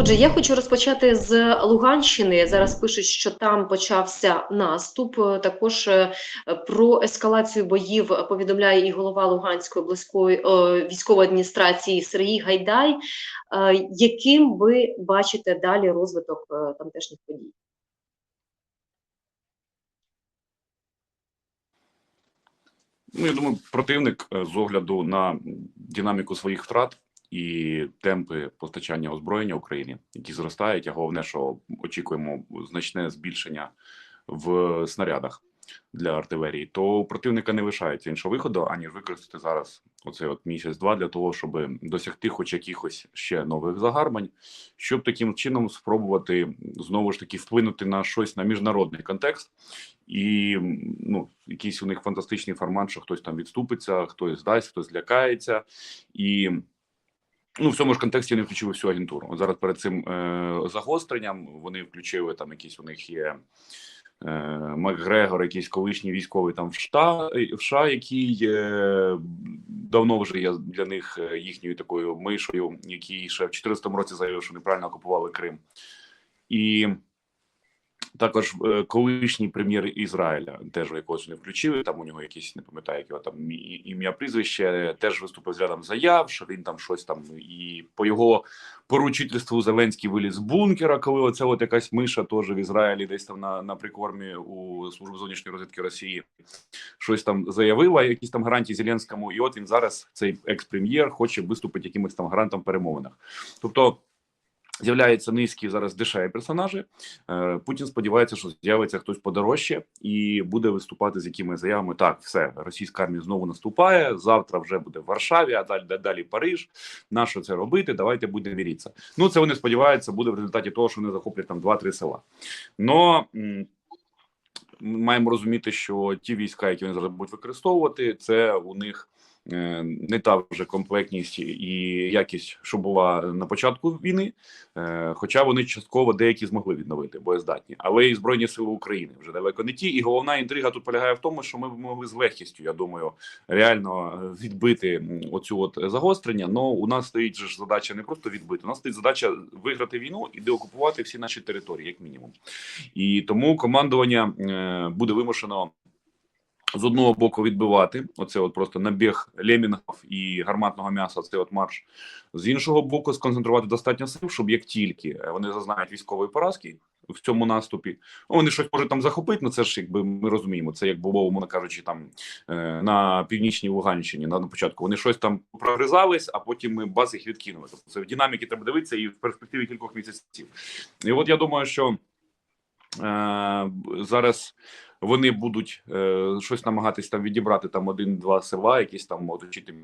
Отже, я хочу розпочати з Луганщини. Зараз пишуть, що там почався наступ. Також е, про ескалацію боїв повідомляє і голова Луганської обласної е, військової адміністрації Сергій Гайдай. Е, Яким ви бачите далі розвиток тамтешніх подій? Ну, я думаю, противник з огляду на динаміку своїх втрат і темпи постачання озброєння Україні, які зростають, а головне, що очікуємо значне збільшення в снарядах для артилерії, то у противника не лишається іншого виходу, аніж використати зараз оцей от місяць-два для того, щоб досягти хоч якихось ще нових загарбань, щоб таким чином спробувати знову ж таки вплинути на щось на міжнародний контекст, і ну, якийсь у них фантастичний формат, що хтось там відступиться, хтось здасть, хтось злякається і. Ну, в цьому ж контексті вони включили всю агентуру. От зараз перед цим е, загостренням вони включили там якісь у них є е, Макгрегор, якийсь колишній військовий там в США, в США який е, давно вже є для них е, їхньою такою мишою, який ще в 2014 році заявив, що неправильно окупували Крим. І також е, колишній прем'єр Ізраїля теж якогось не включили. Там у нього якісь не пам'ятаю, як його там ім'я- прізвище. Теж виступив з рядом заяв, що він там щось там і по його поручительству Зеленський виліз з бункера, коли оця от якась миша теж в Ізраїлі, десь там на, на прикормі у службі зовнішньої розвідки Росії щось там заявила, якісь там гарантії Зеленському. І от він зараз цей екс-прем'єр хоче виступити якимось там гарантом перемовинах. Тобто. З'являються низькі зараз дешеві персонажі. Е, Путін сподівається, що з'явиться хтось подорожче і буде виступати з якимись заявами. Так, все, російська армія знову наступає. Завтра вже буде в Варшаві, а далі далі Париж. Нащо це робити? Давайте будемо міритися. Ну це вони сподіваються, буде в результаті того, що вони захоплять там 2-3 села. Но маємо розуміти, що ті війська, які вони зараз будуть використовувати, це у них не та вже комплектність і якість, що була на початку війни, е, хоча вони частково деякі змогли відновити боєздатні, але і збройні сили України вже далеко не ті. І головна інтрига тут полягає в тому, що ми могли з легкістю, я думаю, реально е, відбити оцю от загострення. Но у нас стоїть же задача не просто відбити, у нас стоїть задача виграти війну і деокупувати всі наші території, як мінімум. І тому командування е, буде вимушено з одного боку відбивати оце, от просто набіг лемінгів і гарматного м'яса. Цей от марш з іншого боку, сконцентрувати достатньо сил, щоб як тільки е, вони зазнають військової поразки в цьому наступі, ну, вони щось можуть там захопити. Ну це ж якби ми розуміємо. Це як було, умовно кажучи, там е, на північній Луганщині на, на початку. Вони щось там прогризались, а потім ми баз їх відкинули. Тобто це в динаміки треба дивитися і в перспективі кількох місяців. І от я думаю, що е, зараз вони будуть е, щось намагатись там відібрати там один-два села, якісь там оточити.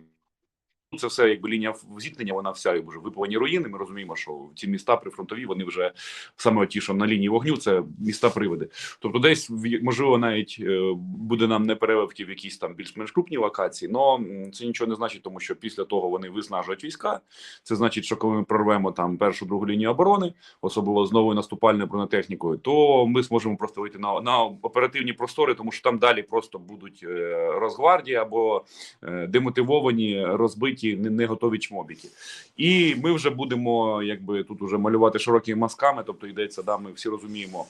Ну, Це все якби лінія зіткнення, вона вся вже випалені руїни. Ми розуміємо, що ці міста прифронтові, вони вже саме ті, що на лінії вогню, це міста приводи. Тобто, десь можливо навіть е, буде нам не переливки в якісь там більш-менш крупні локації, але це нічого не значить, тому що після того вони виснажують війська. Це значить, що коли ми прорвемо там першу другу лінію оборони, особливо з новою наступальною бронетехнікою, то ми зможемо просто вийти на, на оперативні простори, тому що там далі просто будуть е, розгвардії або е, демотивовані, розбиті, не, не готові чмобіки. І ми вже будемо якби тут уже малювати широкими мазками. Тобто йдеться, да, ми всі розуміємо.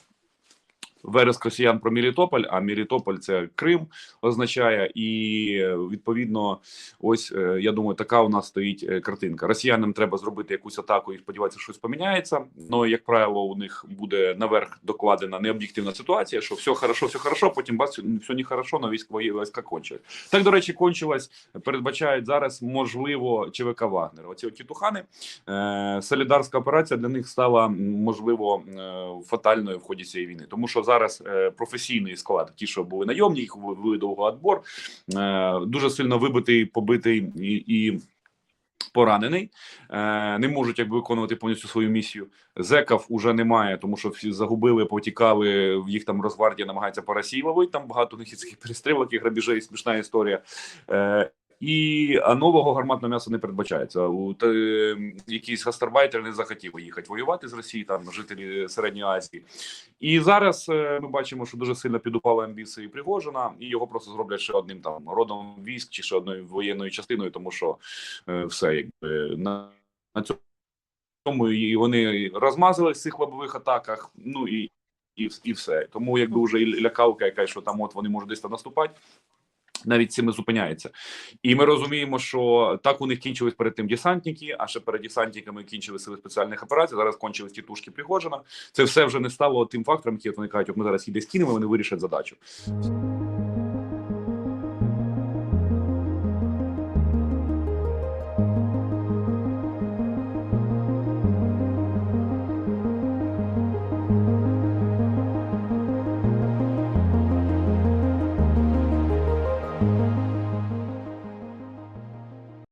Вереск росіян про Мелітополь, а Мелітополь це Крим означає, і е, відповідно, ось е, я думаю, така у нас стоїть е, картинка. Росіянам треба зробити якусь атаку і сподіватися, що щось поміняється. Ну як правило, у них буде наверх докладена необ'єктивна ситуація, що все хорошо, все хорошо. Потім бац, все не хорошо, но військові війська кончили. Так до речі, кончилась. Передбачають зараз можливо ЧВК Вагнер. Оці от тітухани. Е, солідарська операція для них стала можливо фатальною в ході цієї війни, тому що зараз е, професійний склад, ті, що були найомні, їх ввели довгоотбор, е, дуже сильно вибитий, побитий і. і Поранений, е, не можуть якби виконувати повністю свою місію. Зеків уже немає, тому що всі загубили, потікали. Їх там Росгвардія намагається по ловити. Там багато них є цих перестрілок і грабіжей, смішна історія. І нового гарматного м'яса не передбачається. У те, якийсь гастарбайтер не захотів їхати воювати з Росії, там жителі Середньої Азії. І зараз е, ми бачимо, що дуже сильно підупали амбіції Пригожина, і його просто зроблять ще одним там родом військ чи ще одною воєнною частиною, тому що е, все якби на, на цьому. і вони розмазались в цих лобових атаках. Ну і, і, і все. Тому якби вже і лякалка, яка що там от вони можуть десь там наступати. Навіть цими зупиняється, і ми розуміємо, що так у них кінчились перед тим десантники, а ще перед десантниками кінчили сили спеціальних операцій. Зараз кончились тітушки Пригожина. Це все вже не стало тим фактором, який вони кажуть, от ми зараз їде скинемо, кинемо, вони вирішать задачу.